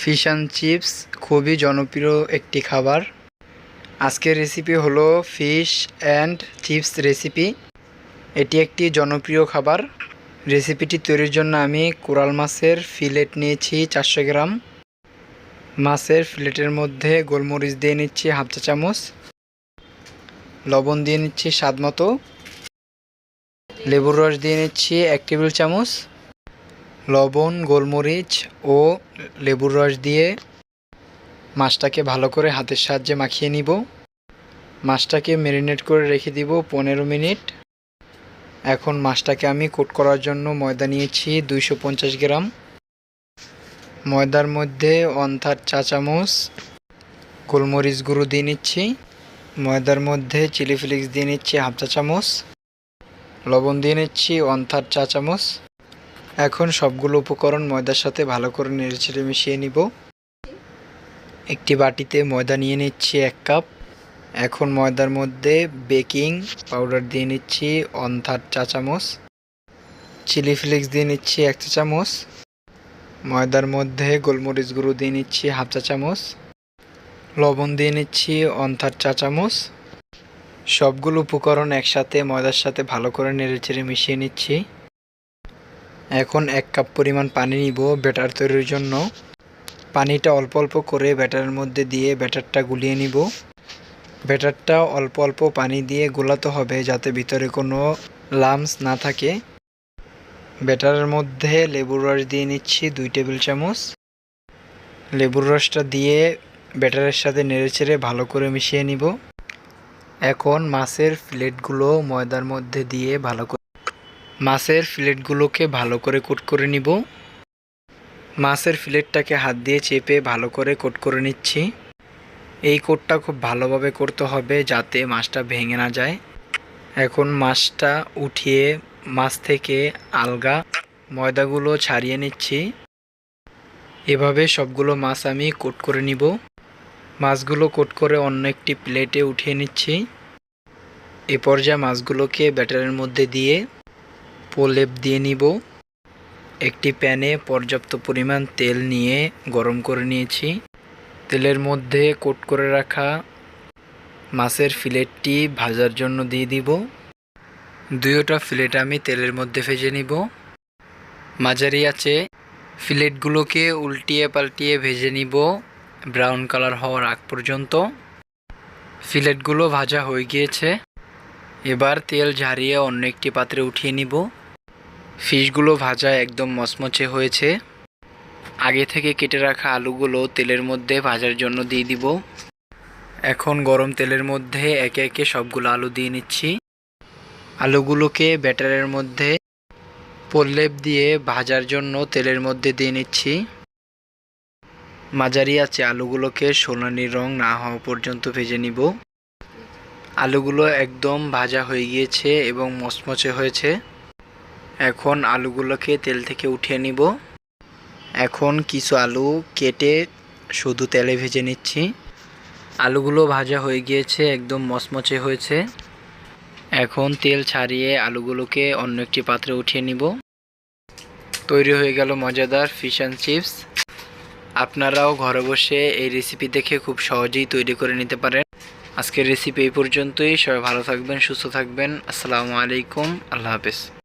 Fish and chips খুবই জনপ্রিয় একটি খাবার। আজকের রেসিপি হলো ফিশ অ্যান্ড চিপস রেসিপি এটি একটি জনপ্রিয় খাবার। রেসিপিটি তৈরির জন্য আমি কোরাল মাছের ফিলেট নিয়েছি চারশো গ্রাম। মাছের ফিলেটের মধ্যে গোলমরিচ দিয়ে নিচ্ছি হাফ চা চামচ। লবণ দিয়ে নিচ্ছি স্বাদ মতো। লেবুর রস দিয়ে নিচ্ছি এক টেবিল চামচ। লবণ, গোলমরিচ ও লেবুর রস দিয়ে মাছটাকে ভালো করে হাতের সাহায্যে মাখিয়ে নিব। মাছটাকে ম্যারিনেট করে রেখে দিব পনেরো মিনিট। এখন মাছটাকে আমি কোট করার জন্য ময়দা নিয়েছি দুইশো পঞ্চাশ গ্রাম। ময়দার মধ্যে অন্থার চা চামচ গোলমরিচ গুঁড়ো দিয়ে নিচ্ছি। ময়দার মধ্যে চিলি ফ্লেক্স দিয়ে নিচ্ছি হাফ চা চামচ। লবণ দিয়ে নিচ্ছি অন্থার চা চামচ। এখন সবগুলো উপকরণ ময়দার সাথে ভালো করে নেড়েচেড়ে মিশিয়ে নিব। একটি বাটিতে ময়দা নিয়ে নিচ্ছি এক কাপ। এখন ময়দার মধ্যে বেকিং পাউডার দিয়ে নিচ্ছি অন্থার চা চামচ। চিলি ফ্লেক্স দিয়ে নিচ্ছি এক চা চামচ। ময়দার মধ্যে গোলমরিচ গুঁড়ো দিয়ে নিচ্ছি হাফ চা চামচ। লবণ দিয়ে নিচ্ছি অন্থার চা চামচ। সবগুলো উপকরণ একসাথে ময়দার সাথে ভালো করে নেড়েচেড়ে মিশিয়ে নিচ্ছি। এখন এক কাপ পরিমাণ পানি নিব ব্যাটার তৈরির জন্য। পানিটা অল্প অল্প করে ব্যাটারের মধ্যে দিয়ে ব্যাটারটা গুলিয়ে নিব। ব্যাটারটা অল্প অল্প পানি দিয়ে গোলাতে হবে যাতে ভিতরে কোনো লামস না থাকে। ব্যাটারের মধ্যে লেবুর রস দিয়ে নিচ্ছি দুই টেবিল চামচ। লেবুর রসটা দিয়ে ব্যাটারের সাথে নেড়েচেড়ে ভালো করে মিশিয়ে নিব। এখন মাছের ফিলেটগুলো ময়দার মধ্যে দিয়ে ভালো করে মাছের ফিলেটগুলোকে ভালো করে কোট করে নিব। মাছের ফিলেটটাকে হাত দিয়ে চেপে ভালো করে কোট করে নিচ্ছি। এই কোটটা খুব ভালোভাবে করতে হবে যাতে মাছটা ভেঙে না যায়। এখন মাছটা উঠিয়ে মাছ থেকে আলগা ময়দাগুলো ছাড়িয়ে নিচ্ছি। এভাবে সবগুলো মাছ আমি কোট করে নিব। মাছগুলো কোট করে অন্য একটি প্লেটে উঠিয়ে নিচ্ছি। এ পর্যায়ে মাছগুলোকে ব্যাটারের মধ্যে দিয়ে প্রলেপ দিয়ে নিব। একটি প্যানে পর্যাপ্ত পরিমাণ তেল নিয়ে গরম করে নিয়েছি। তেলের মধ্যে কোট করে রাখা মাছের ফিলেটটি ভাজার জন্য দিয়ে দিব। দুইটা ফিলেট আমি তেলের মধ্যে ভেজে নিব। মাঝারি আছে ফিলেটগুলোকে উল্টিয়ে পাল্টিয়ে ভেজে নিব ব্রাউন কালার হওয়ার আগ পর্যন্ত। ফিলেটগুলো ভাজা হয়ে গিয়েছে। এবার তেল ঝারিয়ে অন্য একটি পাত্রে উঠিয়ে নিব। ফিশগুলো ভাজা একদম মচমচে হয়েছে। আগে থেকে কেটে রাখা আলুগুলো তেলের মধ্যে ভাজার জন্য দিয়ে দিব। এখন গরম তেলের মধ্যে একে একে সবগুলো আলু দিয়ে নিচ্ছি। আলুগুলোকে ব্যাটারের মধ্যে প্রলেপ দিয়ে ভাজার জন্য তেলের মধ্যে দিয়ে নিচ্ছি। মাঝারি আছে আলুগুলোকে সোনালি রং না হওয়া পর্যন্ত ভেজে নিব। আলুগুলো একদম ভাজা হয়ে গিয়েছে এবং মচমচে হয়েছে। এখন আলুগুলোকে তেল থেকে উঠিয়ে নিব। এখন কিছু আলু কেটে শুধু তেলে ভেজে নিচ্ছি। আলুগুলো ভাজা হয়ে গিয়েছে, একদম মচমচে হয়েছে। এখন তেল ছাড়িয়ে আলুগুলোকে অন্য একটি পাত্রে উঠিয়ে নিব। তৈরি হয়ে গেল মজাদার ফিশ অ্যান্ড চিপস আপনারাও ঘরে বসে এই রেসিপি দেখে খুব সহজেই তৈরি করে নিতে পারেন। আজকের রেসিপি এই পর্যন্তই। সবাই ভালো থাকবেন, সুস্থ থাকবেন। আসসালামু আলাইকুম। আল্লাহ হাফেজ।